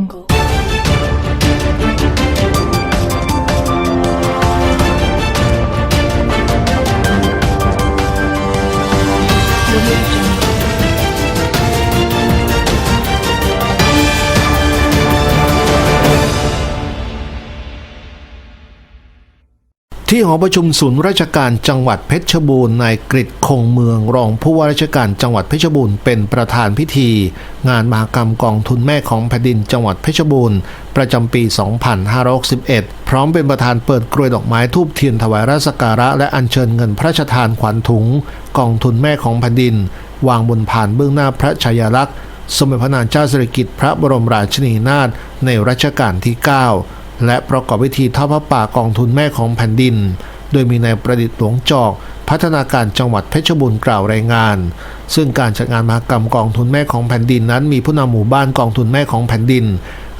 jungle. ที่หอประชุมศูนย์ราชการจังหวัดเพชรบูรณ์นายกฤษคงเมืองรองผู้ว่าราชการจังหวัดเพชรบูรณ์เป็นประธานพิธี งานมหกรรมกองทุนแม่ของแผ่นดินจังหวัดเพชรบูรณ์ประจำปี 2561 พร้อมเป็นประธานเปิดกรวยดอกไม้ทูบเทียนถวายราชการะ และอัญเชิญเงินพระราชทานขวัญถุง กองทุนแม่ของแผ่นดิน วางบนผ่านเบื้องหน้าพระชายลักษณ์ สมเด็จพระนางเจ้าสิริกิติ์พระบรมราชินีนาถในรัชกาลที่ 9 และประกอบพิธีทอดพระป่ากองทุนแม่ของแผ่นดิน โดยมีนายประดิษฐ์หลวงจอก พัฒนาการจังหวัดเพชรบูรณ์กล่าวรายงาน ซึ่งการจัดงานมหกรรมกองทุนแม่ของแผ่นดินนั้น มีผู้นำหมู่บ้านกองทุนแม่ของแผ่นดิน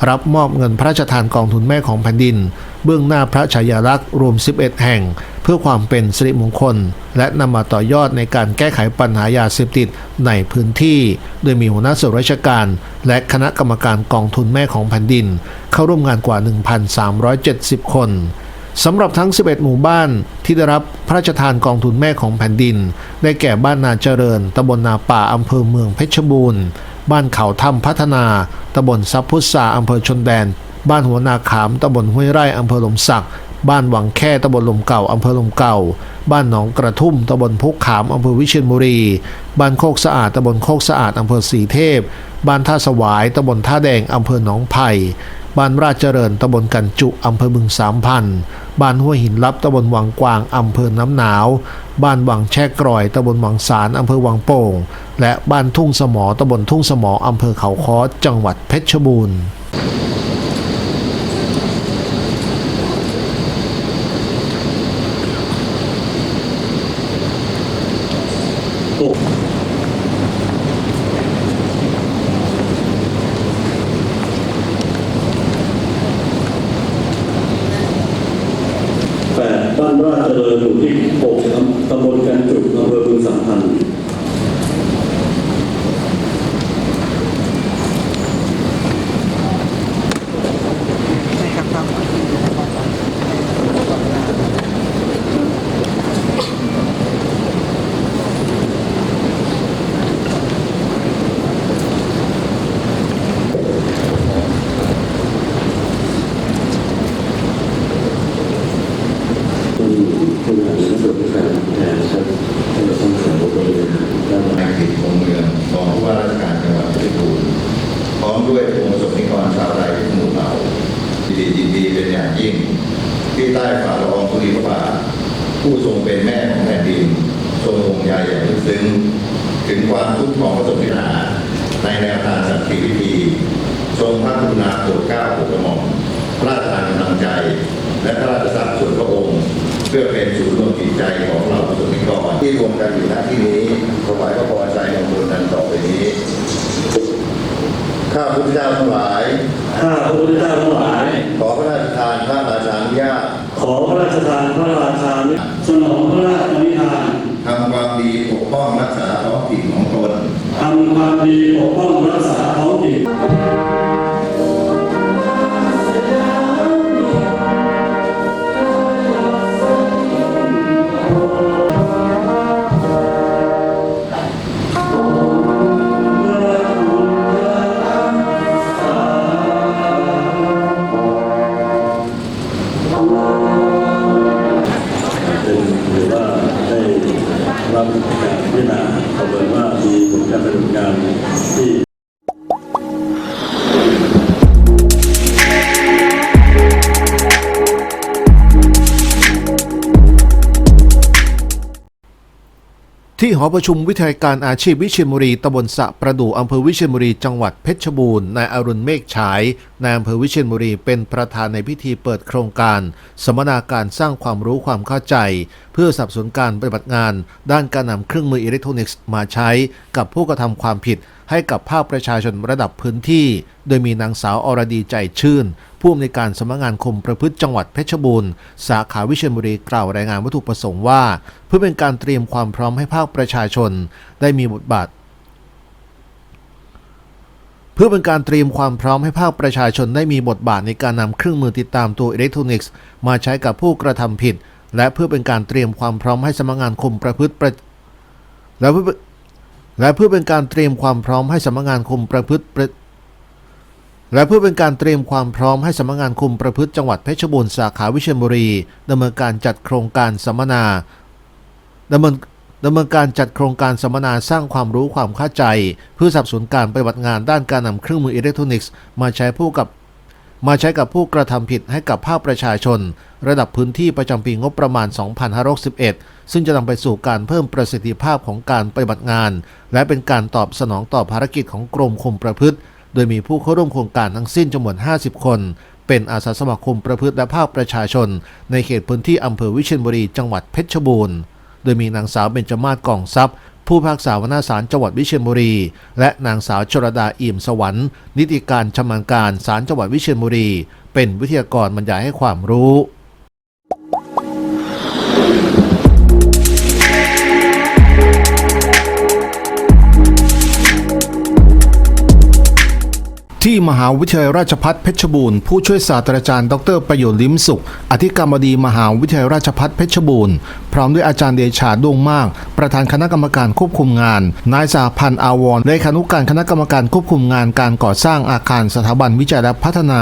รับมอบเงินพระราชทานกองทุนแม่ของแผ่นดิน เบื้องหน้าพระฉายาลักษณ์รวม 11 แห่ง เพื่อความเป็นสิริมงคล และนำมาต่อยอดในการแก้ไขปัญหายาเสพติดในพื้นที่ โดยมีหัวหน้าส่วนราชการ และคณะกรรมการกองทุนแม่ของแผ่นดิน เข้าร่วมงานกว่า 1,370 คน สำหรับทั้ง 11 หมู่บ้านที่ได้รับพระราชทานกองทุนแม่ของแผ่นดิน ได้แก่บ้านนาเจริญตำบลนาป่าอำเภอเมืองเพชรบูรณ์ บ้านเขาถ้ำพัฒนาตำบลซับพุทราอำเภอชนแดน บ้านหัวนาขามตำบลห้วยไร่อำเภอหลมสักบ้านหวังแค่ตำบลลมเก่าอำเภอลมเก่า บ้านหนองกระทุ่มตำบลพุกขามอำเภอวิเชียรบุรี บ้านโคกสะอาดตำบลโคกสะอาดอำเภอสีเทพ บ้านท่าสวายตำบลท่าแดงอำเภอหนองไผ่ บ้านราชเจริญตำบลกันจุอำเภอบึงสามพันบ้านห้วยหินลับตำบลวังกวางอำเภอน้ำหนาว บ้านวังแช่กร่อยตำบลวังสารอำเภอวังโป่ง และบ้านทุ่งสมอตำบลทุ่งสมออำเภอเขาค้อจังหวัดเพชรบูรณ์ แปดบ้านราชเจริญอยู่ที่หกตำบลกันจุกอำเภอบึงสามพันธ์ คุณคุณหาและบริการแทนครับให้เราต้องสาวบริหารด้าน นายกิจคงเมืองรองผู้ว่าราชการจังหวัดเพชรบูรณ์พร้อมด้วยองค์ประสบนิกรชาวไทยทุกหมู่เหล่ายินดียินดีเป็นอย่างยิ่ง ที่ใต้ฝ่าละอองธุลีพระบาทผู้ทรงเป็นแม่ของแผ่นดิน ทรงห่วงใยอย่างลึกซึ้งถึงความทุกข์ของประสบนิกรในแนวทางสันติวิธี ทรงพระกรุณาโปรดเกล้าโปรดกระหม่อมพระราชทานกำลังใจ และพระราชทรัพย์ส่วนพระองค์ เพื่อเป็นศูนย์รวมจิตใจของเราประสบนิกรที่รวมกันอยู่ณที่นี้ถวายพระพรใจของบุญนั้นต่อไปนี้ข้าพุทธเจ้าทั้งหลาย ข้าพระพุทธเจ้าทั้งหลาย ขอพระราชทานพระราชานุญาตขอพระราชทานพระราชานุสนองพระราชนิทานทำความดีปกป้องรักษาท้องถิ่นของตนทำความดีปกป้องรักษาท้องถิ่นเป็น หอประชุมวิทยาการอาชีพวิเชียรบุรีตำบลสะประดู่อำเภอวิเชียรบุรีจังหวัดเพชรบูรณ์นายอรุณเมฆฉายนายอำเภอวิเชียรบุรีเป็นประธานในพิธีเปิดโครงการสัมมนาการสร้างความรู้ความเข้าใจ เพื่อสนับสนุนการปฏิบัติงาน ด้านการนำเครื่องมืออิเล็กทรอนิกส์มาใช้กับผู้กระทำความผิด ให้กับภาคประชาชนระดับพื้นที่ โดยมีนางสาวอรดีใจชื่น ผู้อำนวยการสำนักงานคมประพฤติจังหวัดเพชรบูรณ์ สาขาวิเชียรบุรีกล่าวรายงานวัตถุประสงค์ว่า เพื่อเป็นการเตรียมความพร้อมให้ภาคประชาชน ได้มีบทบาทเพื่อเป็นการเตรียมความพร้อมให้ภาคประชาชนได้มีบทบาทในการนำเครื่องมือติดตามตัวอิเล็กทรอนิกส์มาใช้กับผู้กระทำผิด และเพื่อเป็นการเตรียมความพร้อมให้สำนักงานคุมประพฤติและเพื่อ และเพื่อเป็นการเตรียมความพร้อมให้สำนักงานคุมประพฤติและเพื่อเป็นการเตรียมความพร้อมให้สำนักงานคุมประพฤติจังหวัดเพชรบูรณ์สาขาวิเชียรบุรีดำเนินการจัดโครงการสัมมนาดำเนินดำเนินการจัดโครงการสัมมนาสร้างความรู้ความเข้าใจ เพื่อสับสนการปฏิบัติงานด้านการนำเครื่องมืออิเล็กทรอนิกส์ มาใช้ผู้กับ มาใช้กับผู้กระทำผิดให้กับภาคประชาชน ระดับพื้นที่ประจำปีงบประมาณ 2561 ซึ่งจะนำไปสู่การเพิ่มประสิทธิภาพของการปฏิบัติงาน และเป็นการตอบสนองต่อภารกิจของกรมคุมประพฤติ โดยมีผู้เข้าร่วมโครงการทั้งสิ้นจำนวน 50 คน เป็นอาสาสมัครคุมประพฤติและภาคประชาชน ในเขตพื้นที่อำเภอวิเชียรบุรีจังหวัดเพชรบูรณ์ โดยมีนางสาวเบญจมาศกองทรัพย์ ผู้พิพากษาวนาศาลจังหวัดวิเชียรบุรี และนางสาวชรดาอิ่มสวรรค์ นิติการชำนาญการศาลจังหวัดวิเชียรบุรี เป็นวิทยากรบรรยายให้ความรู้ ที่มหาวิทยาลัยราชภัฏเพชรบูรณ์ผู้ช่วยศาสตราจารย์ดรประโยชน์ลิ้มสุข อธิการบดีมหาวิทยาลัยราชภัฏเพชรบูรณ์ พร้อมด้วยอาจารย์เดชาดวงมาก ประธานคณะกรรมการควบคุมงาน นายสาพันธ์อาวรเลขานุการคณะกรรมการควบคุมงานการก่อสร้างอาคารสถาบันวิจัยและพัฒนา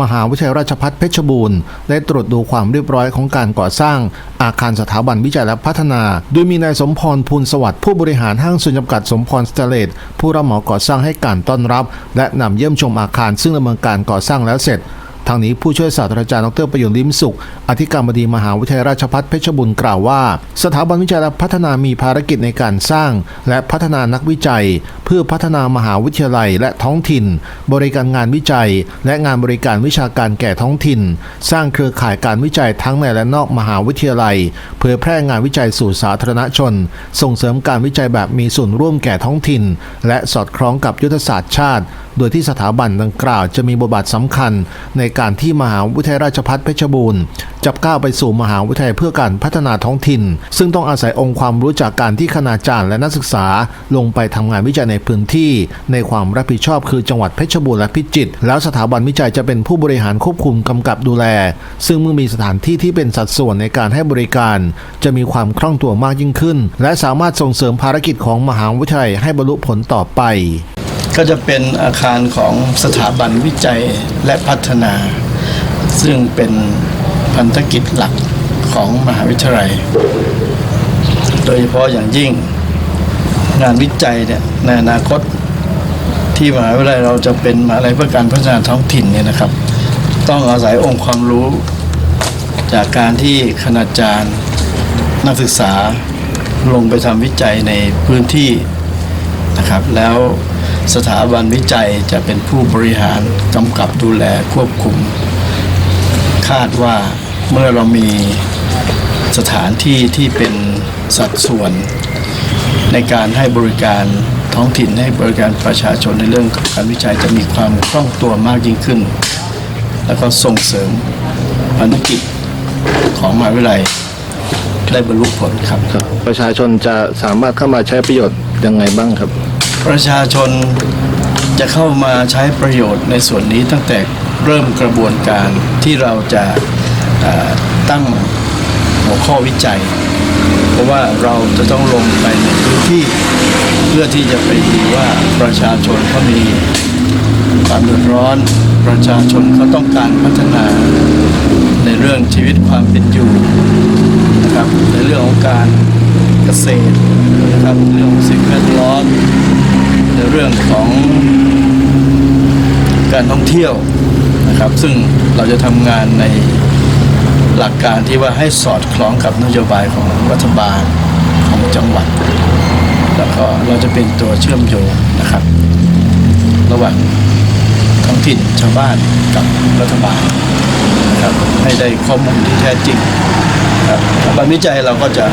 มหาวิทยาลัยราชภัฏเพชรบูรณ์ได้ตรวจดูความเรียบร้อยของการก่อสร้าง อาคารสถาบันวิจัยและพัฒนา โดยมีนายสมพรภูลสวัสดิ์ผู้บริหารห้างส่วนจำกัดสมพรสเตเลตผู้รับเหมาก่อสร้างให้การต้อนรับ และนำเยี่ยมชมอาคารซึ่งดำเนินการก่อสร้างแล้วเสร็จ ทางนี้ผู้ช่วยศาสตราจารย์ดรประยชน์ลิ้มสุข อธิการบดีมหาวิทยาลัยราชภัฏเพชรบุรีกล่าวว่า สถาบันวิจัยและพัฒนามีภารกิจในการสร้าง และพัฒนานักวิจัย เพื่อพัฒนามหาวิทยาลัยและท้องถิ่น บริการงานวิจัย และงานบริการวิชาการแก่ท้องถิ่น สร้างเครือข่ายการวิจัยทั้งในและนอกมหาวิทยาลัย เผยแพร่งานวิจัยสู่สาธารณชน ส่งเสริมการวิจัยแบบมีส่วนร่วมแก่ท้องถิ่น และสอดคล้องกับยุทธศาสตร์ชาติ โดยที่สถาบันดังกล่าวจะมีบทบาทสำคัญในการที่มหาวิทยาลัยราชภัฏเพชรบูรณ์จะก้าวไปสู่มหาวิทยาลัยเพื่อการพัฒนาท้องถิ่น ซึ่งต้องอาศัยองค์ความรู้จากการที่คณาจารย์และนักศึกษาลงไปทำงานวิจัยในพื้นที่ ในความรับผิดชอบคือจังหวัดเพชรบูรณ์และพิจิตรแล้วสถาบันวิจัยจะเป็นผู้บริหารควบคุมกำกับดูแล ซึ่งเมื่อมีสถานที่ที่เป็นสัดส่วนในการให้บริการ จะมีความคล่องตัวมากยิ่งขึ้น และสามารถส่งเสริมภารกิจของมหาวิทยาลัยให้บรรลุผลต่อไป ก็จะเป็นอาคารของสถาบันวิจัยและพัฒนา ซึ่งเป็นพันธกิจหลักของมหาวิทยาลัย โดยเฉพาะอย่างยิ่งงานวิจัยเนี่ยในอนาคตที่มหาวิทยาลัยเราจะเป็นมหาวิทยาลัยเพื่อการพัฒนาท้องถิ่นเนี่ยนะครับ ต้องอาศัยองค์ความรู้จากการที่คณาจารย์นักศึกษาลงไปทำวิจัยในพื้นที่นะครับแล้ว สถาบันวิจัยจะเป็นผู้บริหารกำกับดูแลควบคุม คาดว่าเมื่อเรามีสถานที่ที่เป็นสัดส่วน ในการให้บริการท้องถิ่นให้บริการประชาชนในเรื่องการวิจัยจะมีความคล่องตัวมากยิ่งขึ้น แล้วก็ส่งเสริมภารกิจของมหาวิทยาลัยได้บรรลุผลครับ ประชาชนจะสามารถเข้ามาใช้ประโยชน์ยังไงบ้างครับ ประชาชนจะเข้ามาใช้ประโยชน์ในส่วนนี้ตั้งแต่เริ่มกระบวนการที่เราจะตั้งหัวข้อวิจัย เพราะว่าเราจะต้องลงไปในพื้นที่เพื่อที่จะไปดูว่าประชาชนเขามีความเดือดร้อน ประชาชนเขาต้องการพัฒนาในเรื่องชีวิตความเป็นอยู่นะครับในเรื่องของการเกษตรนะครับเรื่องสิ่งแวดล้อม ในเรื่องของการท่องเที่ยวนะครับ ซึ่งเราจะทำงานในหลักการที่ว่าให้สอดคล้องกับนโยบายของรัฐบาลของจังหวัด แล้วก็เราจะเป็นตัวเชื่อมโยงนะครับ ระหว่างท้องถิ่นชาวบ้านกับรัฐบาลนะครับให้ได้ข้อมูลที่แท้จริงครับสถาบันวิจัยเราก็จะ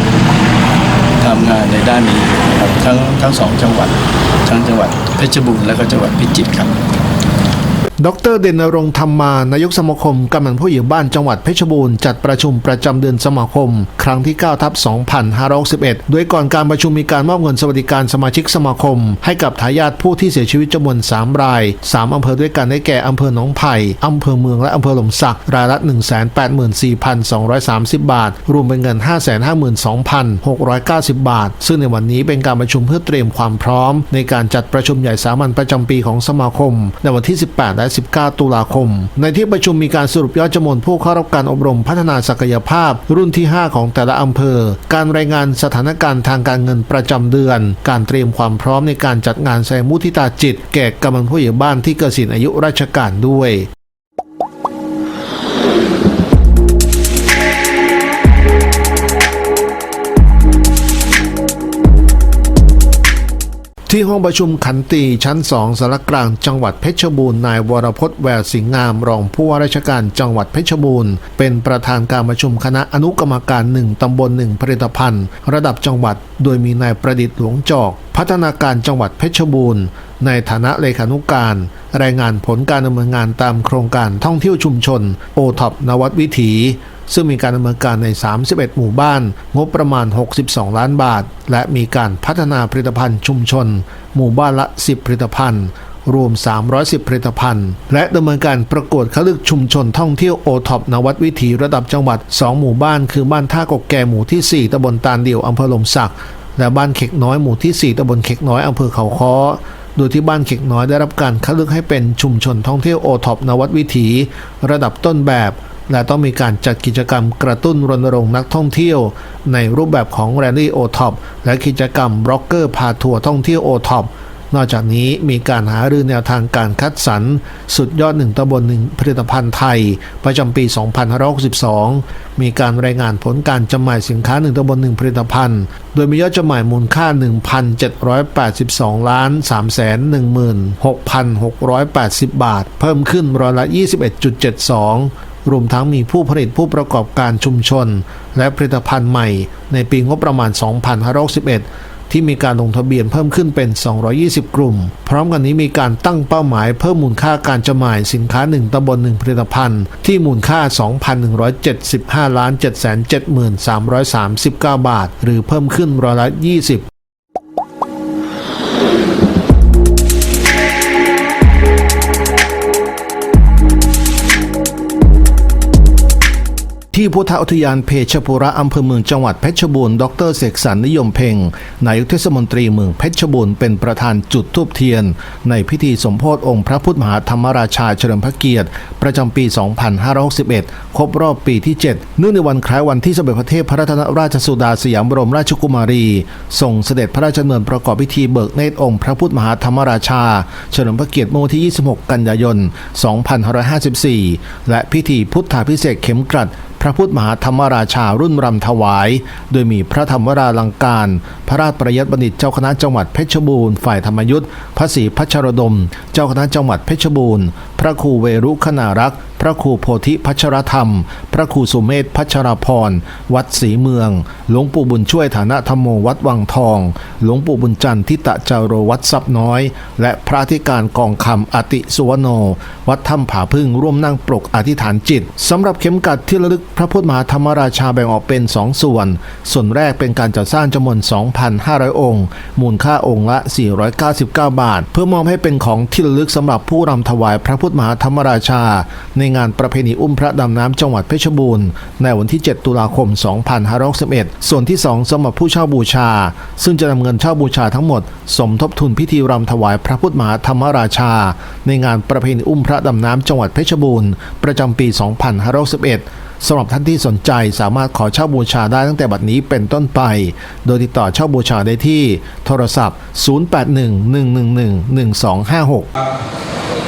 ทำงานในด้านนี้ครับทั้งทั้งสองจังหวัดทั้งจังหวัดเพชรบูรณ์และก็จังหวัดพิจิตรครับ ดรเดนรงธรรมานายกสมาคมกำนันผู้ใหญ่บ้านจังหวัดเพชรบูรณ์จัดประชุมประจำเดือนสมาคม ครั้งที่ 9 ทับ 2561 โดยก่อนการประชุมมีการมอบเงินสวัสดิการสมาชิกสมาคม ให้กับทายาทผู้ที่เสียชีวิตจำนวน 3 ราย 3 อำเภอด้วยกันได้แก่อำเภอหนองไผ่อำเภอเมืองและอำเภอหลมสัก รายละ 184,230 บาท รวมเป็นเงิน 552,690 บาท ซึ่งในวันนี้เป็นการประชุมเพื่อเตรียมความพร้อม ในการจัดประชุมใหญ่สามัญประจำปีของสมาคม ในวันที่ 18และ19 ตุลาคม ในที่ประชุมมีการสรุปยอดจำนวนผู้เข้ารับการอบรมพัฒนาศักยภาพ รุ่นที่ 5 ของแต่ละอำเภอ การรายงานสถานการณ์ทางการเงินประจำเดือน การเตรียมความพร้อมในการจัดงานแสงมุทิตาจิต แก่กำลังผู้ใหญ่บ้านที่เกษียณอายุราชการด้วย ที่ห้องประชุมขันตีชั้น2สารกลางจังหวัดเพชรบูรณ์นายวรพจน์แววสิงห์งามรองผู้ว่าราชการจังหวัดเพชรบูรณ์ เป็นประธานการประชุมคณะอนุกรรมการหนึ่งตำบลหนึ่งผลิตภัณฑ์ ระดับจังหวัด โดยมีนายประดิษฐ์หลวงจอก พัฒนาการจังหวัดเพชรบูรณ์ ในฐานะเลขานุการ รายงานผลการดำเนินงานตามโครงการท่องเที่ยวชุมชนโอท็อปนวัดวิถี ซึ่งมีการดำเนินการใน 31 หมู่บ้าน งบประมาณ 62 ล้านบาท และมีการพัฒนาผลิตภัณฑ์ชุมชน หมู่บ้านละ 10 ผลิตภัณฑ์ รวม 310 ผลิตภัณฑ์ และดำเนินการประกวดคัดเลือกชุมชนท่องเที่ยวโอท็อปนวัดวิถีระดับจังหวัด 2 หมู่บ้าน คือบ้านท่ากกแก่หมู่ที่ 4ตำบลตาลเดียวอำเภอลมสักและบ้านเข็กน้อยหมู่ที่ 4ตำบลเข็กน้อยอำเภอเขาค้อโดยที่บ้านเข็กน้อยได้รับการคัดเลือกให้เป็นชุมชนท่องเที่ยวโอท็อปนวัดวิถี ระดับต้นแบบ และต้องมีการจัดกิจกรรมกระตุ้นรณรงค์นักท่องเที่ยว ในรูปแบบของแรลลี่โอท็อปและกิจกรรมบล็อกเกอร์พาทัวร์ท่องเที่ยวโอท็อปนอกจากนี้มีการหารือแนวทางการคัดสรรสุดยอดหนึ่งตำบลหนึ่งผลิตภัณฑ์ไทย ประจำปี 2562 มีการรายงานผลการจำหน่ายสินค้าหนึ่งตำบลหนึ่งผลิตภัณฑ์ โดยมียอดจำหน่ายมูลค่า 1,782 ล้าน 316,680 บาท เพิ่มขึ้นร้อยละ 21.72 รวมทั้งมีผู้ผลิตผู้ประกอบการชุมชน และผลิตภัณฑ์ใหม่ ในปีงบประมาณ 2561 ที่มีการลงทะเบียนเพิ่มขึ้นเป็น 220 กลุ่ม พร้อมกันนี้มีการตั้งเป้าหมายเพิ่มมูลค่าการจำหน่ายสินค้า 1ตำบล1ผลิตภัณฑ์ ที่มูลค่า 2,175 ล้าน773,339บาท หรือเพิ่มขึ้นร้อยละ 20 ที่พุทธอุทยานเพชรบุระอำเภอเมืองจังหวัดเพชรบูรณ์ดรเสกสรรนิยมเพ่งนายกเทศมนตรีเมืองเพชรบูรณ์เป็นประธานจุดทูบเทียน ในพิธีสมโพธิองค์พระพุทธมหาธรรมราชาเฉลิมพระเกียรติ ประจำปี 2561 ครบรอบปีที่ 7 เนื่องในวันคล้ายวันที่สมเด็จพระเทพพระรัตนราชสุดาสยามบรมราชกุมารีทรงเสด็จพระราชดำเนินประกอบพิธีเบิกเนตรองค์พระพุทธมหาธรรมราชาเฉลิมพระเกียรติเมื่อวันที่ 26 กันยายน 2554 และพิธีพุทธาพิเศษกเข็มกลัด ระพุทธมหาธรรมราชารุ่นรำถวาย โดยมีพระธรรมราลังการ พระราชประยัติบัณฑิตเจ้าคณะจังหวัดเพชรบูรณ์ฝ่ายธรรมยุทธ์พระศรีพัชรดม เจ้าคณะจังหวัดเพชรบูรณ์ พระครูเวรุขนารักษ์ ระครูโพธิพัชรธรรม พระครูสุเมธพัชรพร วัดศรีเมือง หลวงปู่บุญช่วยฐานะธรรมโมวัดวังทอง หลวงปู่บุญจันทิตะจาโรวัดซับน้อย และพระธิการกองคำอติสุวโน วัดถ้ำผาพึ่งร่วมนั่งปรกอธิษฐานจิตสำหรับเข็มกัดที่ระลึกพระพุทธมหาธรรมราชาแบ่งออกเป็น 2 ส่วน ส่วนแรกเป็นการจัดสร้างจำนวน 2,500 องค์ มูลค่าองค์ละ 499 บาท เพื่อมอบให้เป็นของที่ระลึกสำหรับผู้รำถวายพระพุทธมหาธรรมราชา ในงานประเพณีอุ้มพระดำน้ำจังหวัดเพชรบูรณ์ในวันที่ 7 ตุลาคม 2561ส่วนที่ 2สำหรับผู้เช่าบูชา ซึ่งจะนำเงินเช่าบูชาทั้งหมด สมทบทุนพิธีรำถวายพระพุทธมหาธรรมราชา ในงานประเพณีอุ้มพระดำน้ำจังหวัดเพชรบูรณ์ประจำปี 2561สำหรับท่านที่สนใจสามารถขอเช่าบูชาได้ตั้งแต่บัดนี้เป็นต้นไป โดยติดต่อเช่าบูชาได้ที่โทรศัพท์ 0811111256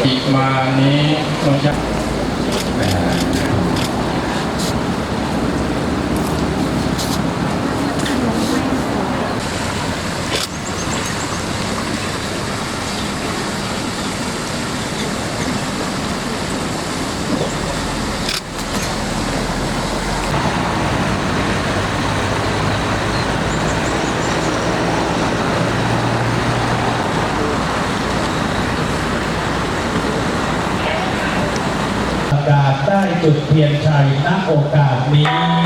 อิมานิ จุดเทียนชัยณโอกาสนี้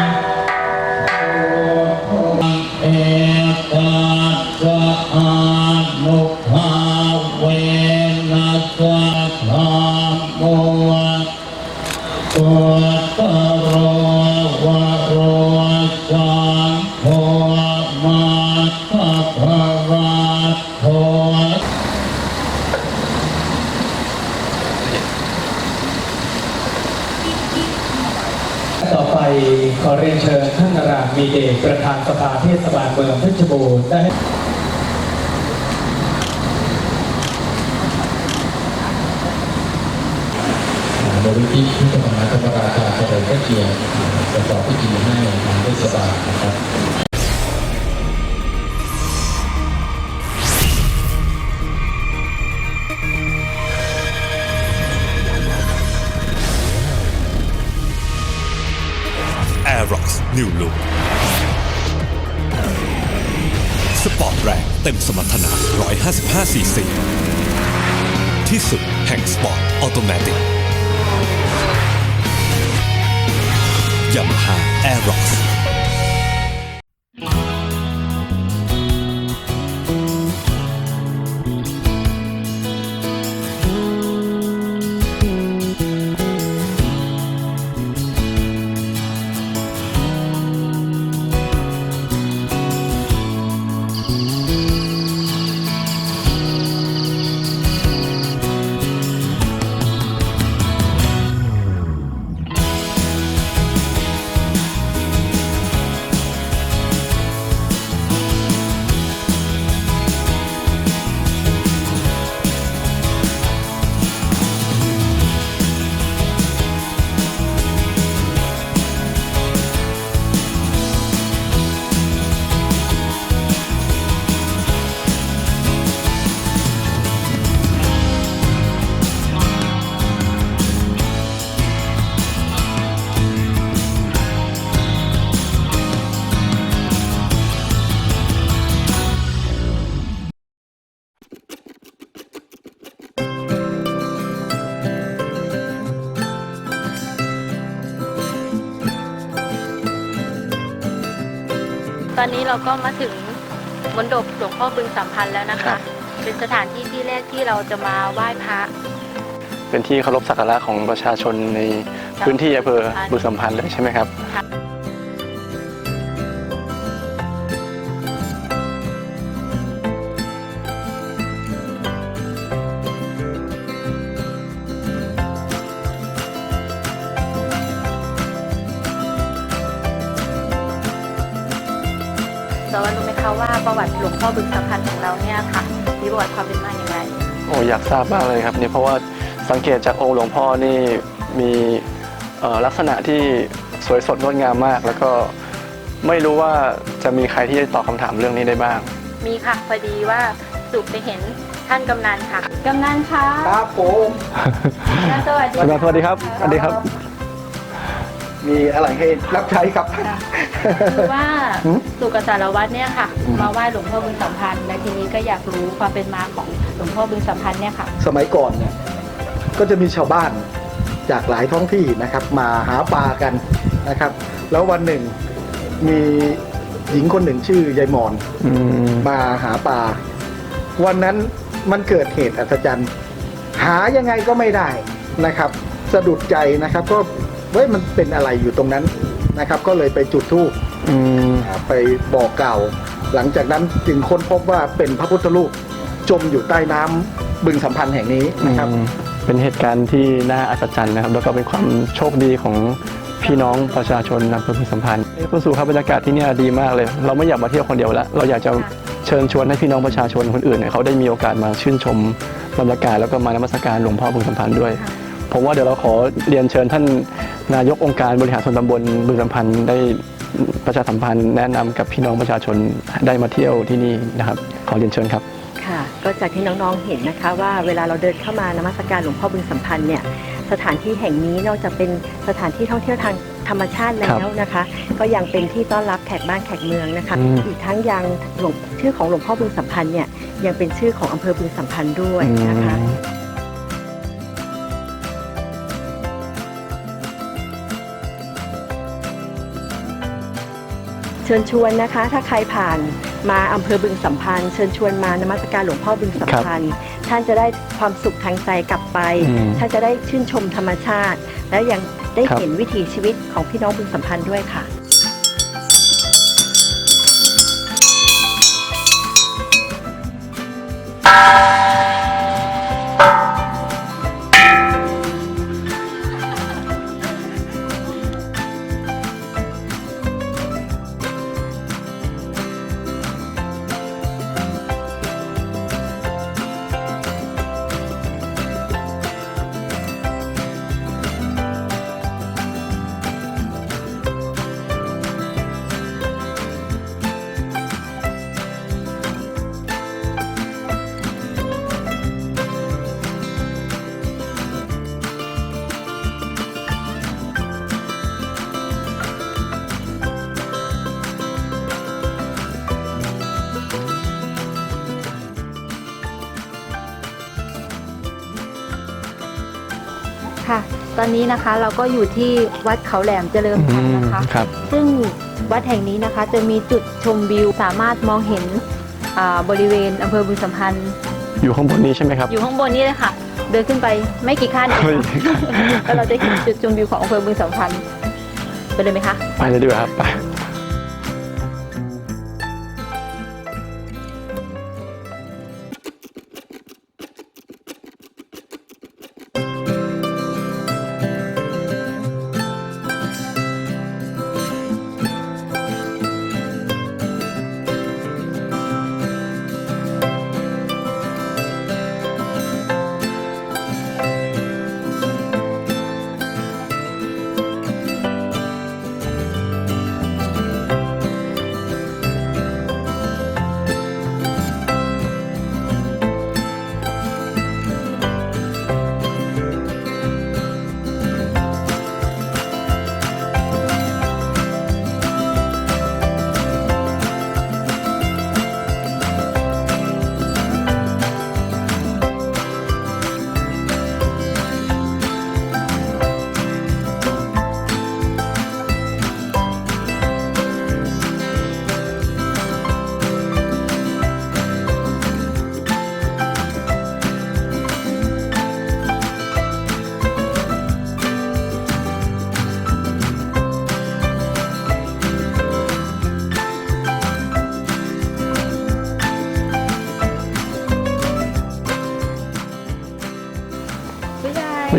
เรียนเชิญท่านนรามมีเดชประธานสภาเทศบาลเมืองเพชรบูรณ์ได้บริษัทที่จะมาธรรมราชาเฉลิมพระเกียรติประกอบพิธีให้ทางเทศบาลนะครับ Aerox New Look สปอร์ตแรงเต็มสมรรถนะ 155ซีซีที่สุดแห่งสปอร์ตออโตเมติกยามาฮ่าแอร์ร็อ นนี้เราก็มาถึงมณฑปหลวงพ่อบึงสัมพันธ์แล้วนะครัคะบเป็นสถานที่ที่แรกที่เราจะมาไหว้พระ เป็นที่เคารพสักการะของประชาชนในพื้นที่อำเภอบุรีสัมพันธ์เลยใช่ไหมครับ ประวัติหลวงพ่อบึงสัมพันธ์ของเราเนี่ยค่ะมีประวัติความเป็นมาอย่างไรโอ้อยากทราบมากเลยครับเนี่ยเพราะว่าสังเกตจากองค์หลวงพ่อนี่มีเอ่อลักษณะที่สวยสดงดงามมาก แล้วก็ไม่รู้ว่าจะมีใครที่จะตอบคำถามเรื่องนี้ได้บ้าง มีค่ะพอดีว่าสุไปเห็นท่านกำนันค่ะกำนันคะครับผมกำนันสวัสดีกำนันสวัสดีครับสวัสดีครับ มีอะไรให้รับใช้ครับ คือว่าหืมสุกบสารวัตรเนี่ยค่ะมาไหว้หลวงพ่อบึงสัมพันธ์และทีนี้ก็อยากรู้ความเป็นมาของหลวงพ่อบึงสัมพันธ์เนี่ยค่ะ สมัยก่อนเนี่ยก็จะมีชาวบ้านจากหลายท้องที่นะครับ มาหาปลากันนะครับ แล้ววันหนึ่งมีหญิงคนหนึ่งชื่อยายหมอน อืมมาหาปลา วันนั้นมันเกิดเหตุอัศจรรย์ หายังไงก็ไม่ได้นะครับ สะดุดใจนะครับ ก็ เว้ยมันเป็นอะไรอยู่ตรงนั้นนะครับ ก็เลยไปจุดธูปอืมไปบอกกล่าว หลังจากนั้นจึงค้นพบว่าเป็นพระพุทธรูปจมอยู่ใต้น้ำบึงสัมพันธ์แห่งนี้นะครับ อืมเป็นเหตุการณ์ที่น่าอัศจรรย์นะครับ แล้วก็เป็นความโชคดีของพี่น้องประชาชนอำเภอพึงสัมพันธ์เอ้ยคุณสู่ครับบรรยากาศที่เนี่ยดีมากเลย เราไม่อยากมาเที่ยวคนเดียวแล้วเราอยากจะเชิญชวนให้พี่น้องประชาชนคนอื่นเนี่ยเขาได้มีโอกาสมาชื่นชมบรรยากาศแล้วก็มานมัสการหลวงพ่อพึงสัมพันธ์ด้วย ผมว่าเดี๋ยวเราขอเรียนเชิญท่าน นายกองค์การบริหารส่วนตำบลบึงสัมพันธ์ได้ประชาสัมพันธ์แนะนำกับพี่น้องประชาชนได้มาเที่ยวที่นี่นะครับ ขอเรียนเชิญครับค่ะก็จากที่น้องๆเห็นนะคะ ว่าเวลาเราเดินเข้ามานมัสการหลวงพ่อบึงสัมพันธ์เนี่ยสถานที่แห่งนี้นอกจากเป็นสถานที่ท่องเที่ยวทางธรรมชาติแล้วนะคะ ก็ยังเป็นที่ต้อนรับแขกบ้านแขกเมืองนะคะอืมอีกทั้งยังหลวงชื่อของหลวงพ่อบึงสัมพันธ์เนี่ยยังเป็นชื่อของอำเภอบึงสัมพันธ์ด้วยนะคะ ชิญชวนนะคะ ถ้าใครผ่านมาอำเภอบึงสัมพันธ์ เชิญชวนมานมัสการหลวงพ่อบึงสัมพันธ์ ท่านจะได้ความสุขทางใจกลับไป อืม ท่านจะได้ชื่นชมธรรมชาติ แล้วยังได้ครับเห็นวิถีชีวิตของพี่น้องบึงสัมพันธ์ด้วยค่ะ ค่ะ ตอนนี้นะคะเราก็อยู่ที่วัดเขาแหลมเจริญพันธุ์นะคะ ครับ ซึ่งวัดแห่งนี้นะคะจะมีจุดชมวิวสามารถมองเห็นอ่าบริเวณอำเภอบึงสัมพันธ์ อยู่ข้างบนนี้ใช่ไหมครับ อยู่ข้างบนนี้เลยค่ะ เดินขึ้นไปไม่กี่ขั้นเองเฮ้ยค่ะแล้วเราจะเห็นจุดชมวิวของอำเภอบึงสัมพันธ์ไปเลยไหมคะ ไปเลยดีกว่าครับไป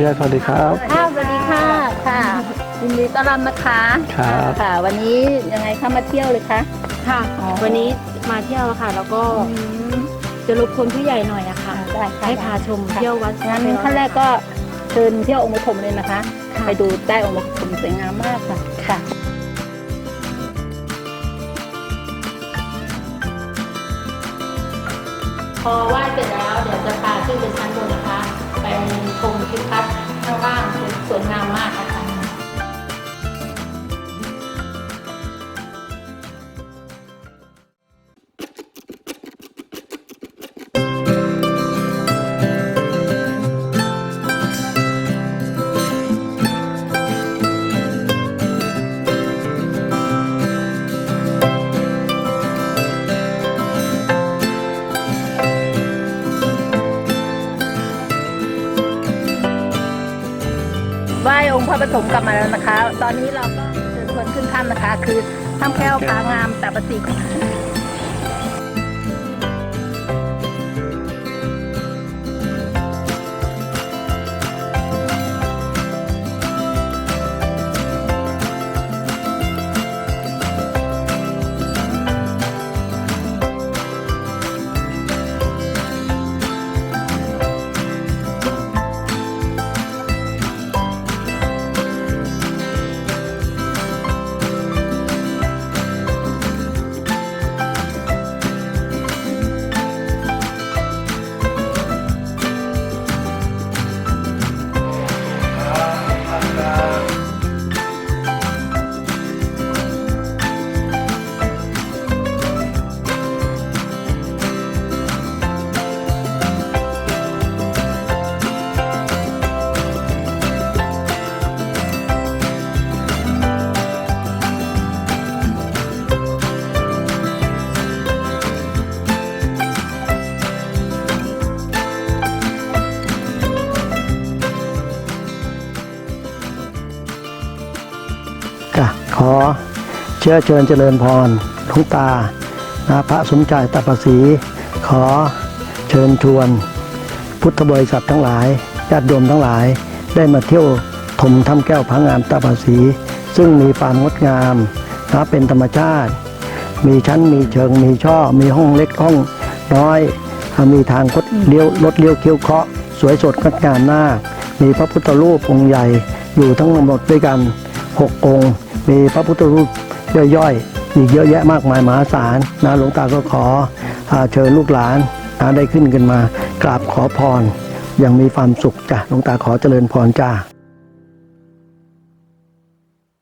ผู้ใหญ่ผู้ใหญ่สวัสดีครับ ค่ะสวัสดีค่ะ ค่ะยินดีต้อนรับนะคะครับ ค่ะ วันนี้ยังไงคะมาเที่ยวเลยคะ ค่ะ อ๋อ วันนี้มาเที่ยวค่ะ แล้วก็จะรบกวนผู้ใหญ่หน่อยนะคะได้ค่ะให้พาชมเที่ยววัดงั้นขั้นแรกก็เชิญเที่ยวองค์ปฐมเลยนะคะค่ะไปดูใต้องค์ปฐมสวยงามมากค่ะ ค่ะพอไหว้เสร็จแล้วเดี๋ยวจะพาขึ้นไปชั้นบนนะคะ ไปชมทิวทัศน์ข้างล่างสวยงามมากนะคะ สมกลับมาแล้วนะคะ ตอนนี้เราก็เชิญชวนขึ้นถ้ำนะคะ คือถ้ำแก้วผางามแต่ประสิทธิ์ จ้ะขอเชื้อเชิญเจริญพรหลวงตานะพระสมชายตาประสีขอเชิญชวน พุทธบริษัททั้งหลายญาติโยมทั้งหลายได้มาเที่ยวถมถ้ำแก้วพระงามตาประสีซึ่งมีความงดงามนะเป็นธรรมชาติ มีชั้นมีเชิงมีช่อ มีห้องเล็กห้องน้อย มีทางคดเลี้ยวรถเลี้ยวเคี้ยวเคาะ สวยสดงดงามมามีพระพุทธรูปองค์ใหญ่อยู่ทั้งหมดด้วยกัน 6องค์ มีพระพุทธรูปย่อยๆ อีกเยอะแยะมากมายมหาศาลนะหลวงตาก็ขอเชิญลูกหลานนะได้ขึ้นกันมากราบขอพร อย่างมีความสุขจ้ะหลวงตาขอเจริญพรจ้า